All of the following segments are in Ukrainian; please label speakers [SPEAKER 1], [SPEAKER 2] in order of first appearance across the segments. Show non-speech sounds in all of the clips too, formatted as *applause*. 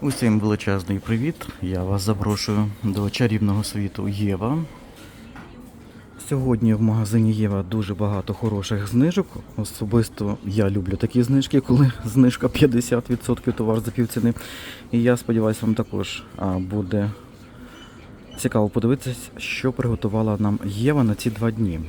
[SPEAKER 1] Усім величезний привіт! Я вас запрошую до чарівного світу Єва. Сьогодні в магазині Єва дуже багато хороших знижок. Особисто я люблю такі знижки, коли знижка 50% товар за півціни. І я сподіваюся, вам також буде цікаво подивитися, що приготувала нам Єва на ці два дні.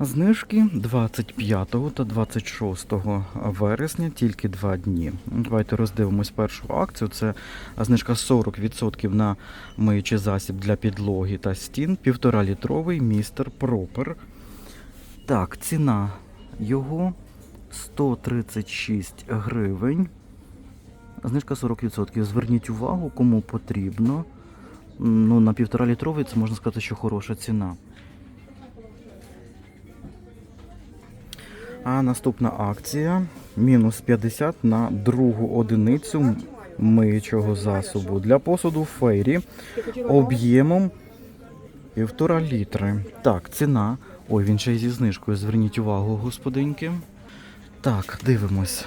[SPEAKER 1] Знижки 25 та 26 вересня, тільки два дні. Давайте роздивимось першу акцію. Це знижка 40% на миючий засіб для підлоги та стін, 1,5 літровий містер Пропер. Так, ціна його 136 гривень. Знижка 40%. Зверніть увагу, кому потрібно. Ну, на 1,5 літровий це можна сказати, що хороша ціна. А наступна акція мінус 50 на другу одиницю миючого засобу для посуду фейрі об'ємом 1,5 літри. Так, ціна. Ой, він ще й зі знижкою. Зверніть увагу, господинки. Так, дивимось,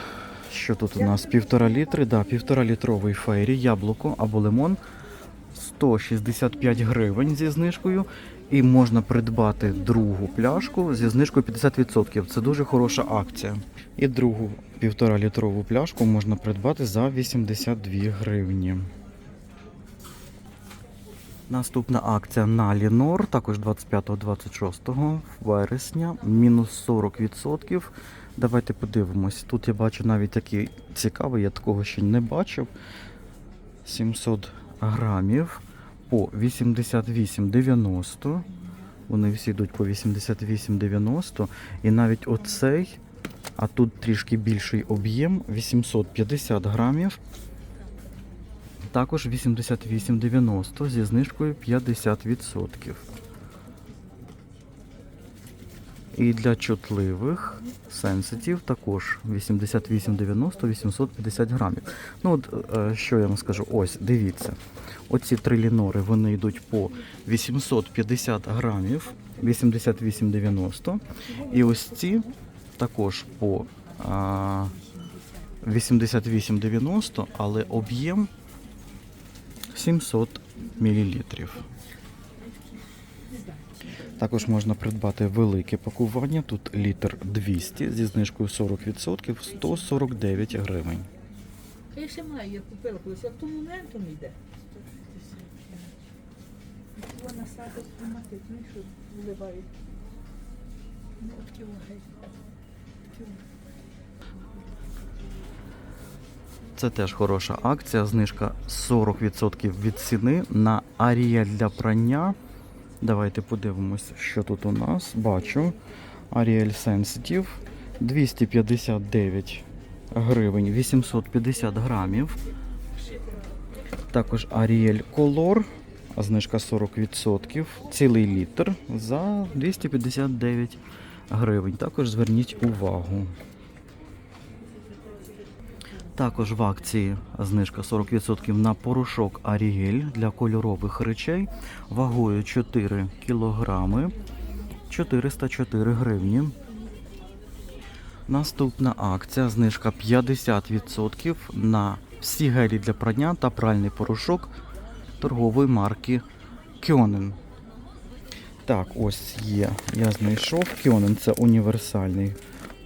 [SPEAKER 1] що тут у нас 1,5 літри. Да, 1,5 літровий фейрі, яблуко або лимон 165 гривень зі знижкою. І можна придбати другу пляшку зі знижкою 50%. Це дуже хороша акція. І другу півтора літрову пляшку можна придбати за 82 гривні. Наступна акція на Лінор, також 25-26 вересня, мінус 40%. Давайте подивимось. Тут я бачу навіть такий цікавий, я такого ще не бачив. 700 грамів по 88,90. Вони всі йдуть по 88,90. І навіть оцей, а тут трішки більший об'єм 850 грамів. Також 88,90 зі знижкою 50%. І для чутливих сенситів також 88,90 850 грамів. Ну от е, що я вам скажу, ось дивіться. Оці три лінори вони йдуть по 850 грамів 88,90. І ось ці також по а, 88,90, але об'єм 700 мл. Також можна придбати велике пакування. Тут літр 200 зі знижкою 40% 149 гривень.
[SPEAKER 2] Я ще маю, я купила колись, а то моментом йде. Вона садить тримати, ну що вливають. Ну, такі ваги.
[SPEAKER 1] Це теж хороша акція. Знижка 40% від ціни на Аріель для прання. Давайте подивимося, що тут у нас. Бачу. Ariel Sensitive 259 гривень 850 грамів. Також Ariel Color, знижка 40%, цілий літр за 259 гривень. Також зверніть увагу. Також в акції знижка 40% на порошок Арігель для кольорових речей вагою 4 кілограми 404 гривні. Наступна акція знижка 50% на всі гелі для прання та пральний порошок торгової марки Кьонен. Так, ось є. Я знайшов. Кьонен це універсальний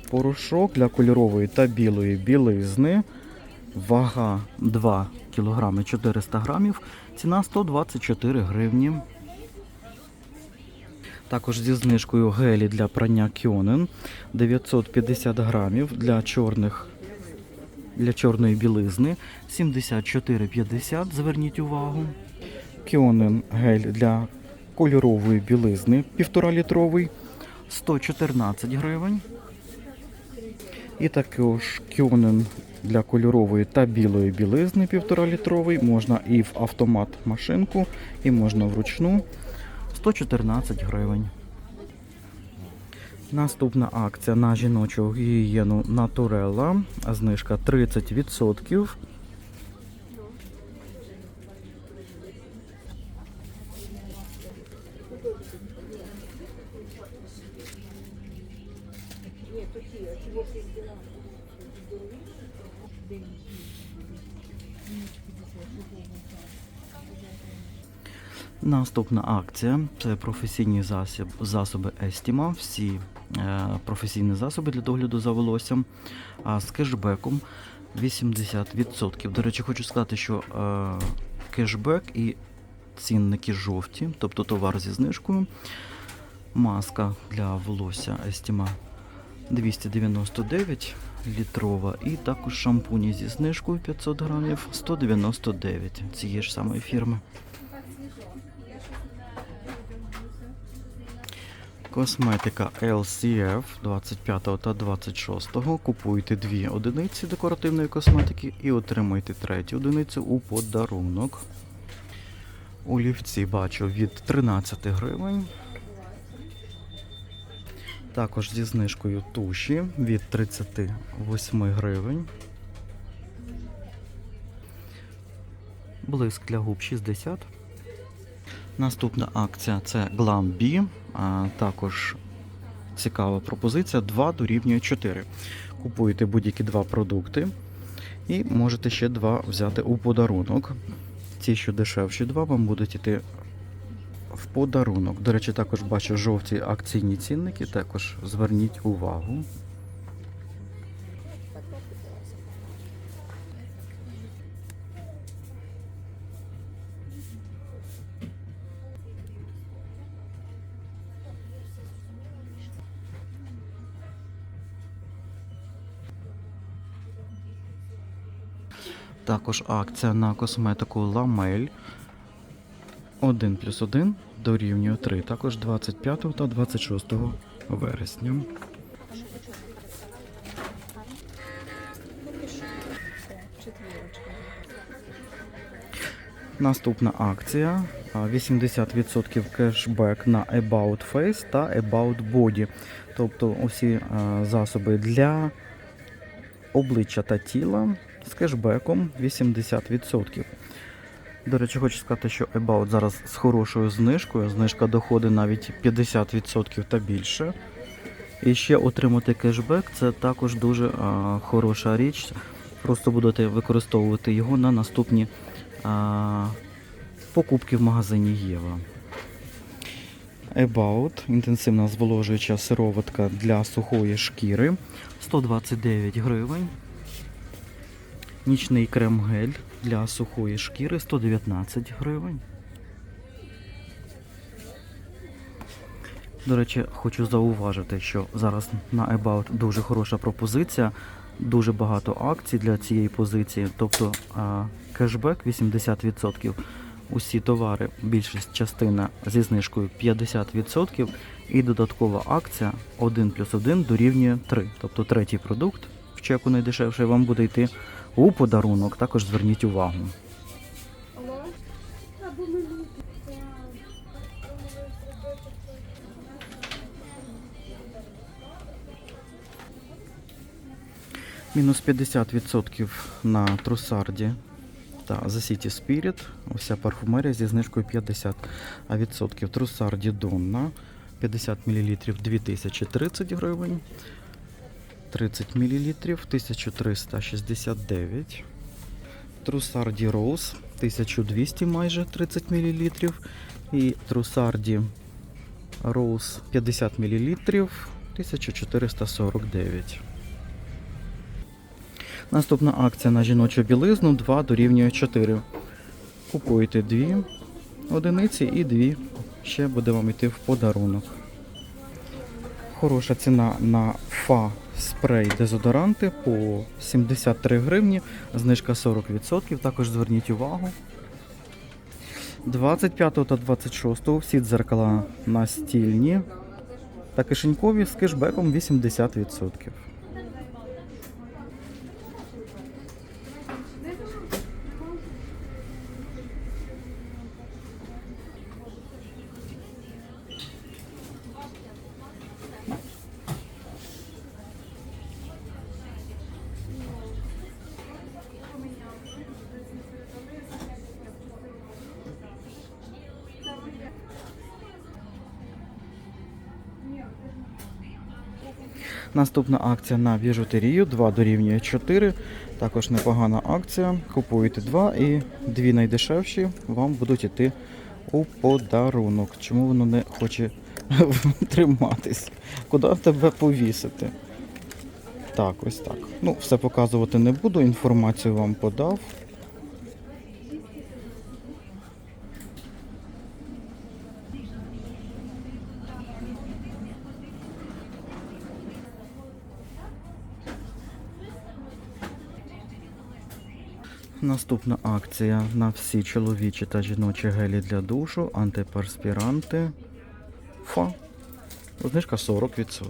[SPEAKER 1] порошок для кольорової та білої білизни. Вага 2 кг 400 грамів. Ціна 124 гривні. Також зі знижкою гелі для прання Кьонен 950 грамів для чорних для чорної білизни 74,50. Зверніть увагу. Кьонен гель для кольорової білизни 1,5 літровий 114 гривень. І також кюнен для кольорової та білої білизни 1,5 літровий. Можна і в автомат машинку, і можна вручну 114 гривень. Наступна акція на жіночу гігієну Naturella. Знижка 30%. Наступна акція це професійні засіб, засоби Естіма. Всі е, професійні засоби для догляду за волоссям а з кешбеком 80%. До речі, хочу сказати, що е, кешбек і цінники жовті, тобто товар зі знижкою. Маска для волосся Естіма 299 літрова, і також шампуні зі знижкою 500 грамів 199 цієї ж самої фірми. Косметика LCF 25 та 26. Купуйте дві одиниці декоративної косметики і отримуйте третю одиницю у подарунок. Олівці бачу від 13 гривень. Також зі знижкою туші від 38 гривень. Блиск для губ 60. Наступна акція це Glam B. А, також цікава пропозиція 2 дорівнює 4. Купуєте будь-які два продукти і можете ще два взяти у подарунок. Ті, що дешевші два, вам будуть йти в подарунок. До речі, також бачу жовті акційні цінники, також зверніть увагу. Також акція на косметику Ламель 1 плюс 1 дорівнює 3. Також 25 та 26 вересня. Наступна акція 80% кешбек на About Face та About Body. Тобто усі засоби для обличчя та тіла з кешбеком 80%. До речі, хочу сказати, що About зараз з хорошою знижкою. Знижка доходить навіть 50% та більше. І ще отримати кешбек це також дуже а, хороша річ. Просто будете використовувати його на наступні а, покупки в магазині Єва. About інтенсивна зволожуюча сироватка для сухої шкіри 129 гривень. Нічний крем-гель для сухої шкіри 119 гривень. До речі, хочу зауважити, що зараз на About дуже хороша пропозиція, дуже багато акцій для цієї позиції, тобто кешбек 80%. Усі товари, більшість частина зі знижкою 50% і додаткова акція 1 плюс 1 дорівнює 3. Тобто третій продукт в чеку найдешевший вам буде йти у подарунок. Також зверніть увагу. Мінус 50% на трусарді та The City Spirit. Вся парфумерія зі знижкою 50%. Трусарді Донна 50 мл 2030 гривень. 30 мл 1369. Трусарді Rose 1200 майже 30 мл. І Трусарді Rose 50 мл 1449. Наступна акція на жіночу білизну 2 дорівнює 4. Купуєте дві одиниці і дві ще буде вам йти в подарунок. Хороша ціна на фа спрей дезодоранти по 73 гривні, знижка 40%. Також зверніть увагу. 25 та 26 всі дзеркала настільні та кишенькові з кешбеком 80%. Наступна акція на біжутерію 2 дорівнює 4. Також непогана акція. Купуєте два і дві найдешевші вам будуть йти у подарунок. Чому воно не хоче *laughs* триматись? Куди тебе повісити? Так, ось так. Ну, все показувати не буду, інформацію вам подав. Наступна акція на всі чоловічі та жіночі гелі для душу, антиперспіранти. Фа. Знижка 40%.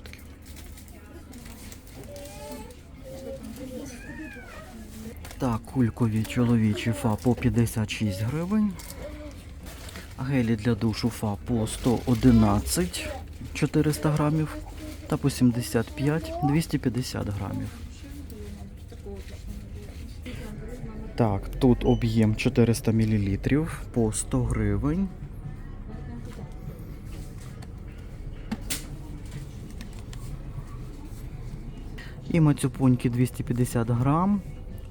[SPEAKER 1] Так, кулькові чоловічі фа по 56 гривень. Гелі для душу фа по 111 400 грамів та по 75 250 грамів. Так, тут об'єм 400 мл по 100 гривень. І мацюпоньки 250 грам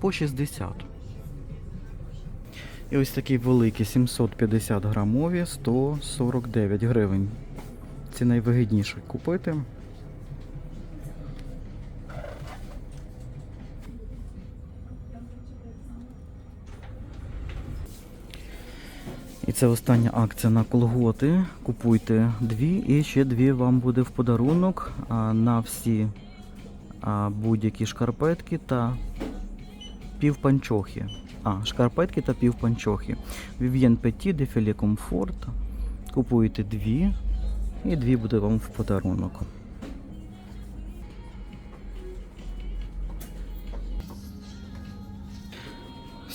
[SPEAKER 1] по 60. І ось такі великі 750 грамові 149 гривень. Ці найвигідніші купити. І це остання акція на колготи. Купуйте дві і ще дві вам буде в подарунок на всі будь-які шкарпетки та півпанчохи. А, шкарпетки та півпанчохи. Vivien Petit Defilé Comfort. Купуєте дві і дві буде вам в подарунок.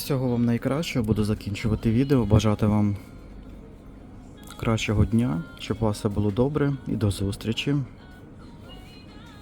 [SPEAKER 1] Всього вам найкращого, буду закінчувати відео. Бажати вам кращого дня, щоб у вас все було добре і до зустрічі.